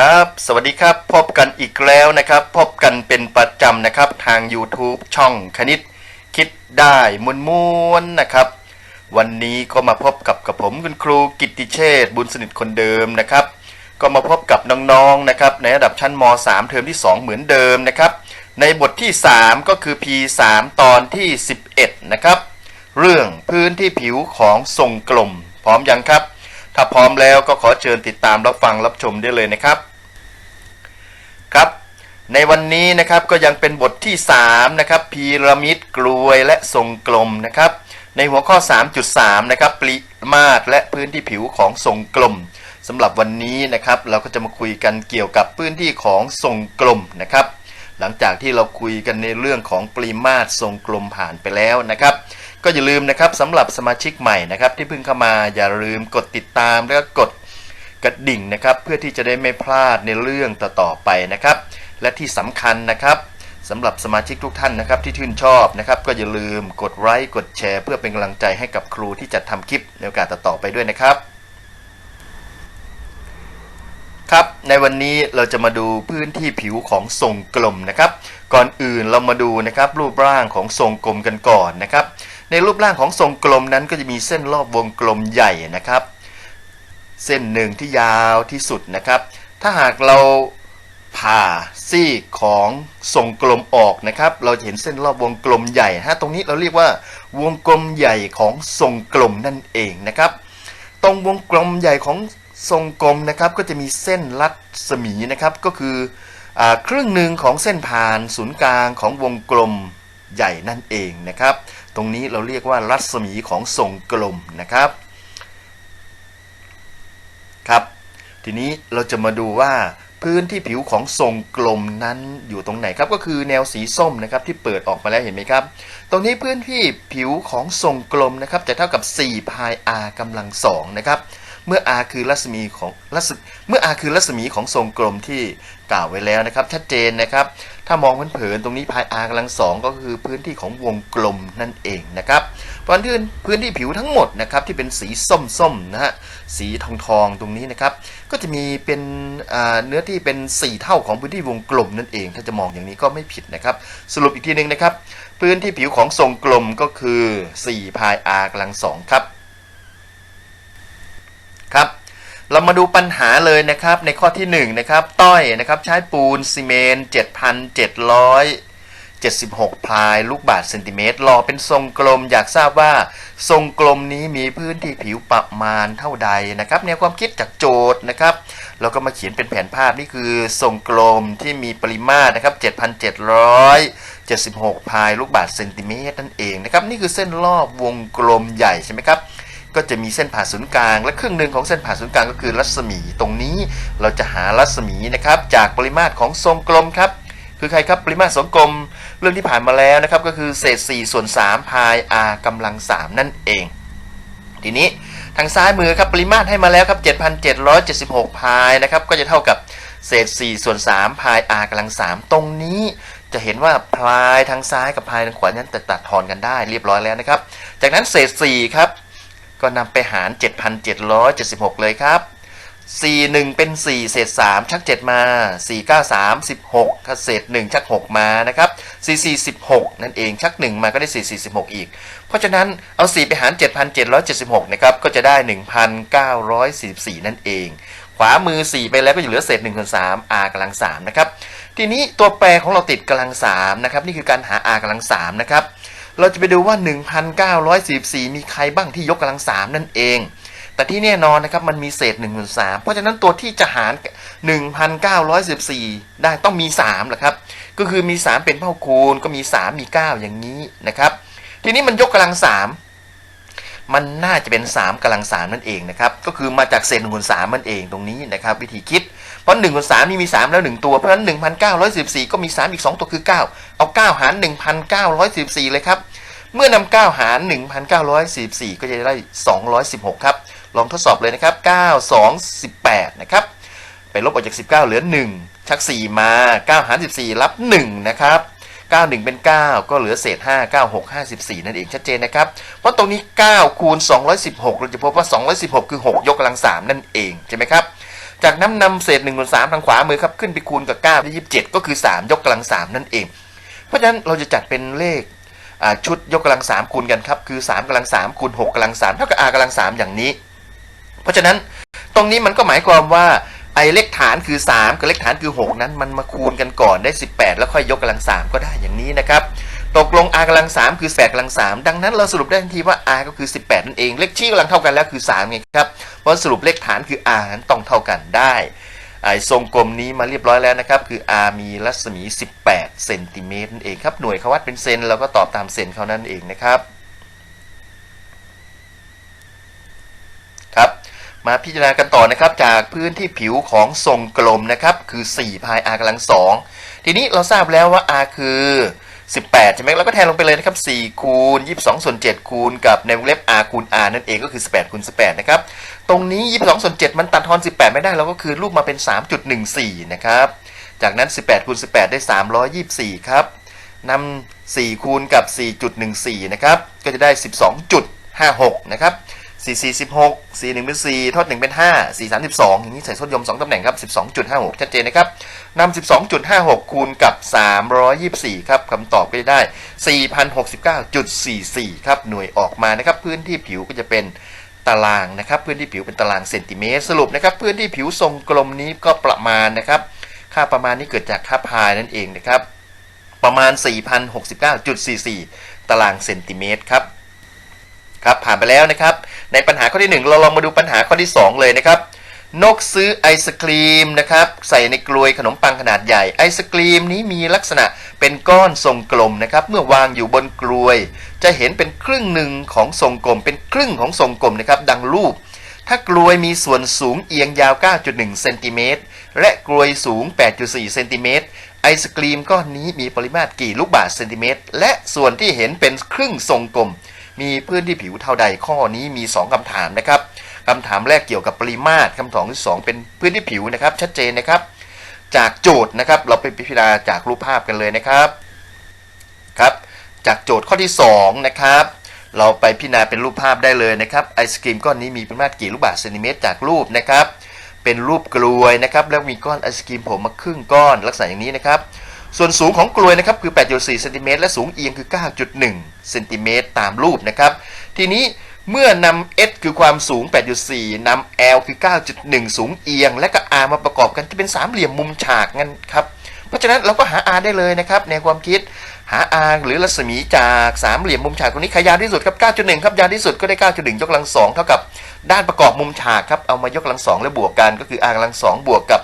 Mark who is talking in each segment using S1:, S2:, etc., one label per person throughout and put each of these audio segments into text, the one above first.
S1: ครับ สวัสดีครับ พบกันอีกแล้วนะครับ พบกันเป็นประจำนะครับ ทาง YouTube ช่องคณิต คิดได้มวนมวนนะครับ วันนี้ก็มาพบกับกับผมคุณครูกิติเชษฐ์บุญสนิทคนเดิมนะครับ ก็มาพบกับน้องๆนะครับในระดับชั้นม .3 เทอมที่ 2 เหมือนเดิมนะครับ ในบทที่ 3 ก็คือ P3 ตอนที่ 11 นะครับ เรื่องพื้นที่ผิวของทรงกลม พร้อมยังครับ ถ้าพร้อมแล้วก็ขอเชิญติดตามรับฟังรับชมได้เลยนะครับ ครับ ในวันนี้นะครับก็ยังเป็นบทที่ 3 นะครับพีระมิดกลวยและทรงกลมนะครับ ในหัวข้อ 3.3 นะครับปริมาตรและพื้นที่ผิวของทรงกลมสำหรับวันนี้นะครับ เราก็จะมาคุยกันเกี่ยวกับพื้นที่ของทรงกลมนะครับ หลังจากที่เราคุยกันในเรื่องของปริมาตรทรงกลมผ่านไปแล้วนะครับ ก็อย่าลืมนะครับสำหรับสมาชิกใหม่นะครับ ที่เพิ่งเข้ามาอย่าลืมกดติดตามแล้วก็กดกระดิ่งนะครับ เพื่อที่จะได้ไม่พลาดในเรื่องต่อๆไปนะครับ และที่สำคัญนะครับสำหรับสมาชิกทุกท่านนะครับที่ชื่นชอบนะครับ ก็อย่าลืมกดไลค์กดแชร์ เพื่อเป็นกำลังใจให้กับครูที่จะทำคลิปในโอกาสต่อๆไปด้วยนะครับครับในวันนี้เราจะมาดูพื้นที่ผิวของทรงกลมนะครับ ก่อนอื่นเรามาดูนะครับรูปร่างของทรงกลมกันก่อนนะครับ ในรูปร่างของทรงกลมนั้นก็จะมีเส้นรอบวงกลมใหญ่นะครับ เส้นหนึ่งที่ยาวที่สุดนะครับ ถ้าหากเราผ่าซีกของทรงกลมออกนะครับ เราจะเห็นเส้นรอบวงกลมใหญ่ฮะตรงนี้เราเรียกว่าวงกลมใหญ่ของทรงกลมนั่นเองนะครับ ตรงวงกลมใหญ่ของทรงกลมนะครับ ก็จะมีเส้นรัศมีนะครับ ก็คืออครึ่งหนึ่งของเส้นผ่านศูนย์กลางของวงกลมใหญ่นั่นเองนะครับ ตรงนี้เราเรียกว่ารัศมีของทรงกลมนะครับ ครับ ทีนี้เราจะมาดูว่าพื้นที่ผิวของทรงกลมนั้นอยู่ตรงไหนครับก็คือแนวสีส้มนะครับที่เปิดออกมาแล้วเห็นไหมครับ ตรงนี้พื้นที่ผิวของทรงกลมนะครับจะเท่ากับ4พาย r กำลังสองนะครับเมื่อ r คือรัศมีของรัศเมื่อ r คือรัศมีของทรงกลมที่กล่าวไว้แล้วนะครับ ชัดเจนนะครับ ถ้ามองเผินๆตรงนี้พาย r กำลังสองก็คือพื้นที่ของวงกลมนั่นเองนะครับเพราะฉะนั้นพื้นที่ผิวทั้งหมดนะครับที่เป็นสีส้มๆนะฮะสีทองๆตรงนี้นะครับก็จะมีเป็นเนื้อที่เป็น 4 เท่าของพื้นที่วงกลมนั่นเอง ถ้าจะมองอย่างนี้ก็ไม่ผิดนะครับ สรุปอีกทีหนึ่งนะครับ พื้นที่ผิวของทรงกลมก็คือ4พาย r กำลังสองครับครับ เรามาดูปัญหาเลยนะครับในข้อที่1นะครับต้อยนะครับใช้ปูนซีเมนต์7,776 พลายลูกบาศก์เซนติเมตรหล่อเป็นทรงกลมอยากทราบว่า ทรงกลมนี้มีพื้นที่ผิวประมาณเท่าใดนะครับแนวความคิดจากโจทย์นะครับเราก็มาเขียนเป็นแผนภาพนี่คือ ทรงกลมที่มีปริมาตรนะครับ7,776 พายลูกบาศก์เซนติเมตรนั่นเองนะครับนี่คือเส้นรอบวงกลมใหญ่ใช่ไหมครับ ก็จะมีเส้นผ่าศูนย์กลาง และครึ่งหนึ่งของเส้นผ่าศูนย์กลางก็คือรัศมีตรงนี้เราจะหารัศมีนะครับจากปริมาตรของทรงกลมครับคือใครครับปริมาตรทรงกลมเรื่องที่ผ่านมาแล้วนะครับก็คือเศษ4ส่วน3พาย r กำลัง 3 นั่นเอง ทีนี้ทางซ้ายมือครับปริมาตรให้มาแล้วครับ7,776 พายนะครับก็จะเท่ากับเศษ4ส่วน3พาย r กำลัง 3 ตรงนี้จะเห็นว่าพายทางซ้ายกับพายทางขวานั้นตัดตัดทอนกันได้เรียบร้อยแล้วนะครับ จากนั้นเศษ4ครับ ก็นำไปหาร 7,776 เลยครับ 4 1 เป็น 4 เศษ 3 ชัก 7 มา 4 9 3 16ถ้าเศษ 1 ชัก 6 มานะครับ 4 4 16 นั่นเองชัก 1 มาก็ได้ 4 4 16 อีก เพราะฉะนั้นเอา 4 ไปหาร 7,776 นะครับ ก็จะได้ 1,944 นั่นเอง ขวามือ 4 ไปแล้วก็จะเหลือเศษ1ส่วน3 r กำลัง3นะครับ ทีนี้ตัวแปรของเราติดกำลัง3นะครับ นี่คือการหา r กำลัง3นะครับ เราจะไปดูว่า 1,944 มีใครบ้างที่ยกกำลัง3นั่นเอง แต่ที่แน่นอนนะครับมันมีเศษ1นึ่งสามเพราะฉะนั้นตัวที่จะหาร 1,914 ได้ต้องมี3แหละครับ ก็คือมี 3 เป็นเท่าคูณก็มี 3 มี 9 อย่างนี้นะครับ ทีนี้มันยกกำลัง3มั มันน่าจะเป็น 3กำลัง3นั่นเองนะครับ ก็คือมาจากเศษหนึ่งคูณ3มันเองตรงนี้นะครับ วิธีคิด เพราะ1คูณ3นี่มี 3 แล้ว 1 ตัว เพราะฉะนั้น1,914ก็มี 3 อีก 2 ตัวคือ 9 เอา 9 หาร 1,914 เลยครับ เมื่อนำ9หาร 1,944ก็จะได้ 216 ครับ ลองทดสอบเลยนะครับ 9 2 18 นะครับไปลบออกจาก 19 เหลือ 1 ชัก 4 มา 9 หาร 14 รับ 1 นะครับ 9 1 เป็น 9 ก็เหลือเศษ 5 9 6 54 นั่นเองชัดเจนนะครับ เพราะตรงนี้ 9 คูณ 216 เราจะพบว่า 216 คือ 6 ยกกำลัง 3 นั่นเองใช่ไหมครับ จากนั้นนำเศษ1ส่วน3ทางขวามือครับ ขึ้นไปคูณกับ 9 ได้ 27 ก็คือ 3 ยกกำลัง 3 นั่นเอง เพราะฉะนั้นเราจะจัดเป็นเลขชุดยกกำลัง 3 คูณกันครับ คือ 3กำลัง3คูณ6กำลัง3เท่ากับ r กำลัง3อย่างนี้ เพราะฉะนั้นตรงนี้มันก็หมายความว่า ไอเลขฐานคือ 3 กับเลขฐานคือ 6 นั้นมันมาคูณกันก่อนได้ 18 แล้วค่อยยกกำลัง 3 ก็ได้อย่างนี้นะครับตกลง r กำลัง 3 คือ8กำลัง 3 ดังนั้นเราสรุปได้ทันทีว่า r ก็คือ 18 นั่นเอง เลขชี้กำลังเท่ากันแล้วคือ3ไงครับเพราะสรุปเลขฐานคือ r นั้นต้องเท่ากันได้ไอ้ทรงกลมนี้มาเรียบร้อยแล้วนะครับ คือ r มีรัศมี 18 เซนติเมตรนั่นเองครับ หน่วยเขาวัดเป็นเซนเราก็ตอบตามเซนเขานั่นเองนะครับ มาพิจารณากันต่อนะครับจากพื้นที่ผิวของทรงกลมนะครับคือ4พาย r กำลัง2ทีนี้เราทราบแล้วว่า r คือ 18 ใช่ไหมเราก็แทนลงไปเลยนะครับ4คูณ22 ส่วน 7 คูณกับในวงเล็บ r คูณ r นั่นเองก็คือ 18 คูณ 18 นะครับ ตรงนี้ 22 ส่วน 7 มันตัดทอน 18 ไม่ได้เราก็คือรูปมาเป็น 3.14 นะครับ จากนั้น 18 คูณ 18 ได้ 324 ครับนำ4คูณกับ 4.14 นะครับ ก็จะได้ 12.56 นะครับ 4 4 16 4 1เป็น4ทด1เป็น5 4 32อย่างนี้ใส่ทดยม2ตำแหน่งครับ12.56ชัดเจนนะครับนำ12.56คูณกับ324ครับคำตอบก็จะได้4,069.44ครับหน่วยออกมานะครับพื้นที่ผิวก็จะเป็นตารางนะครับพื้นที่ผิวเป็นตารางเซนติเมตร สรุปนะครับพื้นที่ผิวทรงกลมนี้ก็ประมาณนะครับค่าประมาณนี้เกิดจากค่าพายนั่นเองนะครับประมาณ 4,069.44 ตารางเซนติเมตรครับครับผ่านไปแล้วนะครับ ในปัญหาข้อที่ 1 เราลองมาดูปัญหาข้อที่ 2 เลยนะครับ นกซื้อไอศครีมนะครับใส่ในกลวยขนมปังขนาดใหญ่ ไอศครีมนี้มีลักษณะเป็นก้อนทรงกลมนะครับ เมื่อวางอยู่บนกลวย จะเห็นเป็นครึ่งหนึ่งของทรงกลม เป็นครึ่งของทรงกลมนะครับ ดังรูป ถ้ากลวยมีส่วนสูงเอียงยาว 9.1 เซนติเมตร และกลวยสูง 8.4 เซนติเมตรไอศกรีมก้อนนี้มีปริมาตรกี่ลูกบาศก์เซนติเมตร และส่วนที่เห็นเป็นครึ่งทรงกลม มีพื้นที่ผิวเท่าใดข้อนี้มี 2คำถามนะครับคำถามแรกเกี่ยวกับปริมาตรคำถามที่ 2 เป็นพื้นที่ผิวนะครับ ชัดเจนนะครับ จากโจทย์นะครับ เราไปพิจารณาจากรูปภาพกันเลยนะครับครับจากโจทย์ข้อที่2นะครับเราไปพิจารณาเป็นรูปภาพได้เลยนะครับไอศกรีมก้อนนี้มีปริมาตรกี่ลูกบาศก์เซนติเมตรจากรูปนะครับเป็นรูปกลวยนะครับแล้วมีก้อนไอศกรีมผมมาครึ่งก้อนลักษณะอย่างนี้นะครับ ส่วนสูงของกลวยนะครับคือ8.4เซนติเมตรและสูงเอียงคือ 9.1เซนติเมตรตามรูปนะครับ ทีนี้เมื่อนำ s คือความสูง 8.4 นำ l คือ 9.1 สูงเอียง และก็ r มาประกอบกันจะเป็นสามเหลี่ยมมุมฉากงั้นครับ เพราะฉะนั้นเราก็หา r ได้เลยนะครับในความคิดหา r หรือรัศมีจากสามเหลี่ยมมุมฉากตรงนี้ใครยาวที่สุดครับ 9.1 ครับยาวที่สุดก็ได้ 9.1 ยกกำลังสองเท่ากับด้านประกอบมุมฉากครับเอามายกกำลังสองแล้วบวกกันก็คือ r กำลังสองบวกกับ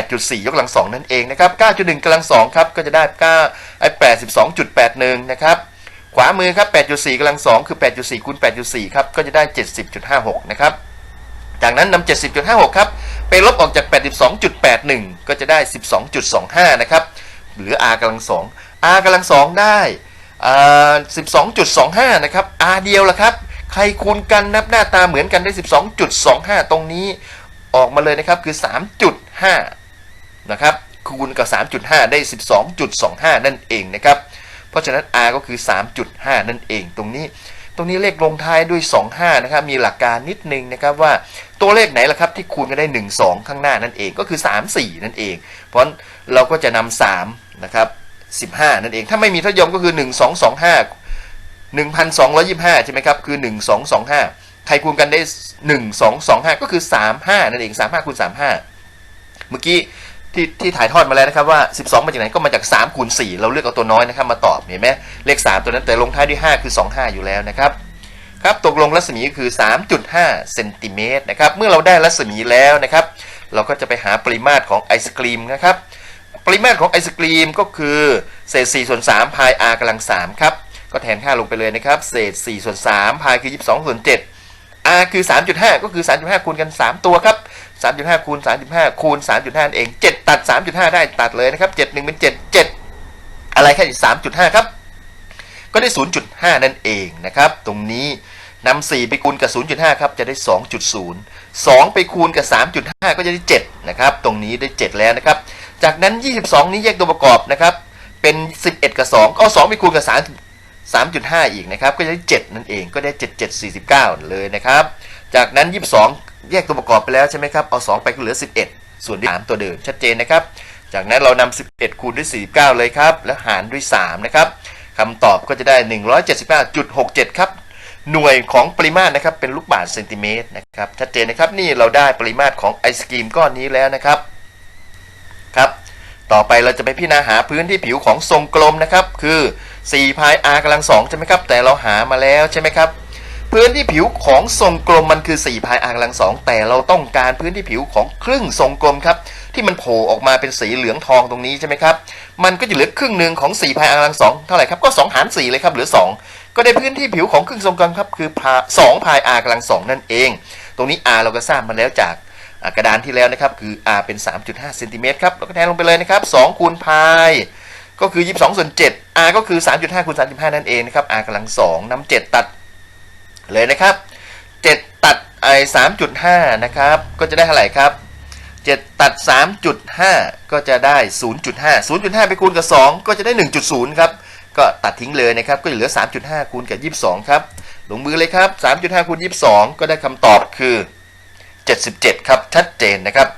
S1: 8.4 ยกกำลังสองนั่นเองนะครับ 9.1กำลังสองครับ ก็จะได้9ไอ้82.81 นะครับ ขวามือครับ 8.4กำลังสองคือ 8.4คูณ8.4 ครับ ก็จะได้ 70.56 นะครับ จากนั้นนำ70.56 ครับ ไปลบออกจาก 82.81 ก็จะได้ 12.25 นะครับหลือ r กำลังสอง r กำลังสองได้อ่า12.25 นะครับ r เดียวละครับ ใครคูณกันนับหน้าตาเหมือนกันได้ 12.25 ตรงนี้ออกมาเลยนะครับคือ 3.5 นะครับคูณกับ 3.5 ได้ 12.25 นั่นเองนะครับ เพราะฉะนั้น r ก็คือ 3.5 นั่นเอง ตรงนี้ ตรงนี้เลขลงท้ายด้วย 25 นะครับ มีหลักการนิดนึงนะครับว่าตัวเลขไหนล่ะครับที่คูณกันได้ 1 2 ข้างหน้านั่นเอง ก็คือ 3 4 นั่นเอง เพราะะเราก็จะนำ3นะครับ15 นั่นเอง ถ้าไม่มีทศยมก็คือ 1 2 2 5 1,225 ใช่ไหมครับ คือ 1 2 2 5 ใครคูณกันได้ 1 2 2 5 ก็คือ 35 นั่นเอง 35คูณ35 เมื่อกี้ ที่ที่ถ่ายทอดมาแล้วนะครับว่า 12 มาจากไหนก็มาจาก3คูณ4เราเลือกเอาตัวน้อยนะครับมาตอบเห็นไหมเลข 3 ตัวนั้นแต่ลงท้ายด้วย 5 คือ 25 อยู่แล้วนะครับครับตกลงรัศมีก็คือ 3.5เซนติเมตรนะครับเมื่อเราได้รัศมีแล้วนะครับ เราก็จะไปหาปริมาตรของไอศกรีมนะครับปริมาตรของไอศกรีมก็คือเศษ4ส่วน3พาย r กำลัง3ครับก็แทนค่าลงไปเลยนะครับเศษ4ส่วน3พายคือ 22ส่วน7 r คือ 3.5 ก็คือ 3.5 คูณกัน 3 ตัวครับ 3.5คูณ3.5คูณ3.5นั่นเอง 7 ตัด 3.5 ได้ตัดเลยนะครับ 7 1 เป็น 7 7 อะไรแค่3.5 ครับ ก็ได้ 0.5 นั่นเองนะครับ ตรงนี้นำ4ไปคูณกับ 0.5 ครับ จะได้ 2.0 2 ไปคูณกับ 3.5 ก็จะได้ 7 นะครับ ตรงนี้ได้ 7 แล้วนะครับ จากนั้น 22 นี้แยกตัวประกอบนะครับ เป็น 11 กับ 2 ก็เอา2ไปคูณกับ 3 3.5 อีกนะครับ ก็จะได้ 7 นั่นเอง ก็ได้ 7 7 49 เลยนะครับ จากนั้น 22 แยกตัวประกอบไปแล้วใช่ไหมครับ เอา 2 ไปก็เหลือ 11 ส่วนที่3ตัวเดิมชัดเจนนะครับ จากนั้นเรานำ11 คูณด้วย 49 เลยครับ แล้วหารด้วย 3 นะครับคำตอบก็จะได้ 175.67 ครับ หน่วยของปริมาตรนะครับ เป็นลูกบาศก์เซนติเมตรนะครับ ชัดเจนนะครับ นี่เราได้ปริมาตรของไอศกรีมก้อนนี้แล้วนะครับ ครับ ต่อไปเราจะไปพิจารณาหาพื้นที่ผิวของทรงกลมนะครับ คือ4พาย r กำลัง2ใช่ไหมครับ แต่เราหามาแล้วใช่ไหมครับ พื้นที่ผิวของทรงกลมมันคือ4พาย r กำลัง2แต่เราต้องการพื้นที่ผิวของครึ่งทรงกลมครับ ที่มันโผล่ออกมาเป็นสีเหลืองทองตรงนี้ใช่ไหมครับ มันก็จะเหลือครึ่งหนึ่งของ4พาย r กำลัง2เท่าไหร่ครับก็ 2 หาร4เลยครับเหลือ 2 ก็ได้พื้นที่ผิวของครึ่งทรงกลมครับคือพา2พาย r กำลัง2นั่นเอง ตรงนี้ r เราก็ทราบมาแล้วจากกระดานที่แล้วนะครับคือ r เป็น 3.5เซนติเมตรครับเราก็แทนลงไปเลยนะครับ2คูณพายก็คือ 22ส่วน7 r ก็คือ 3.5คูณ35 นั่นเองนะครับ r กำลัง2นำ7ตัด เลยนะครับ 7 ตัดไอ้3.5นะครับ ก็จะได้เท่าไหร่ครับ 7 ตัด 3.5 ก็จะได้ 0.5 0.5 ไปคูณกับ 2 ก็จะได้ 1.0 ครับ ก็ตัดทิ้งเลยนะครับ ก็จะเหลือ 3.5 คูณกับ 22 ครับ ลงมือเลยครับ 3.5 คูณ 22 ก็ได้คำตอบคือ 77 ครับ ชัดเจนนะครับ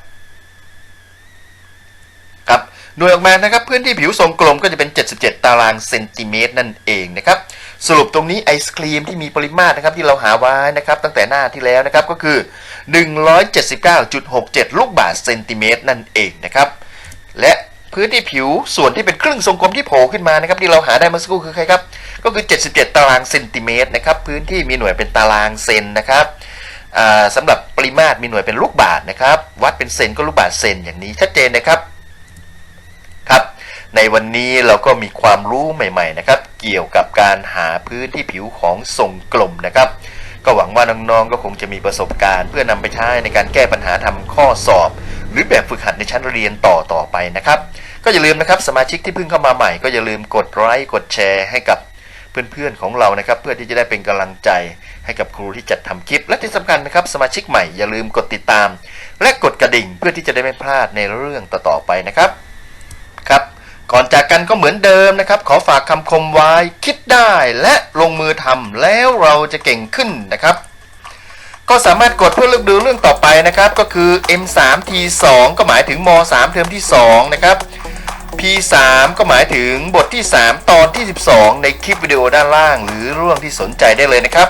S1: ครับหน่วยออกมานะครับ พื้นที่ผิวทรงกลมก็จะเป็น 77 ตารางเซนติเมตรนั่นเองนะครับ สรุปตรงนี้ไอศครีมที่มีปริมาตรนะครับที่เราหาไว้นะครับตั้งแต่หน้าที่แล้วนะครับก็คือ 179.67 ลูกบาศก์เซนติเมตรนั่นเองนะครับและพื้นที่ผิวส่วนที่เป็นครึ่งทรงกลมที่โผล่ขึ้นมานะครับที่เราหาได้เมื่อสักครู่คือใครครับก็คือ 77 ตารางเซนติเมตรนะครับพื้นที่มีหน่วยเป็นตารางเซนนะครับอ่าสำหรับปริมาตรมีหน่วยเป็นลูกบาศก์นะครับวัดเป็นเซนก็ลูกบาศก์เซนอย่างนี้ชัดเจนนะครับ ในวันนี้เราก็มีความรู้ใหม่ๆนะครับ เกี่ยวกับการหาพื้นที่ผิวของทรงกลมนะครับ ก็หวังว่าน้องๆก็คงจะมีประสบการณ์ เพื่อนำไปใช้ในการแก้ปัญหาทำข้อสอบ หรือแบบฝึกหัดในชั้นเรียนต่อต่อไปนะครับ ก็อย่าลืมนะครับสมาชิกที่เพิ่งเข้ามาใหม่ ก็อย่าลืมกดไลค์กดแชร์ให้กับเพื่อนๆของเรานะครับ เพื่อที่จะได้เป็นกำลังใจให้กับครูที่จัดทำคลิป และที่สำคัญนะครับ สมาชิกใหม่อย่าลืมกดติดตาม และกดกระดิ่งเพื่อที่จะได้ไม่พลาดในเรื่องต่อๆไปนะครับครับ ก่อนจากกันก็เหมือนเดิมนะครับ ขอฝากคำคมไว้คิดได้และลงมือทำแล้วเราจะเก่งขึ้นนะครับก็สามารถกดเพื่อเลือกดูเรื่องต่อไปนะครับ ก็คือ M3T2 ก็หมายถึงม 3 เทอมที่ 2 นะครับ P3 ก็หมายถึงบทที่ 3 ตอนที่ 12 ในคลิปวิดีโอด้านล่าง หรือเรื่องที่สนใจได้เลยนะครับ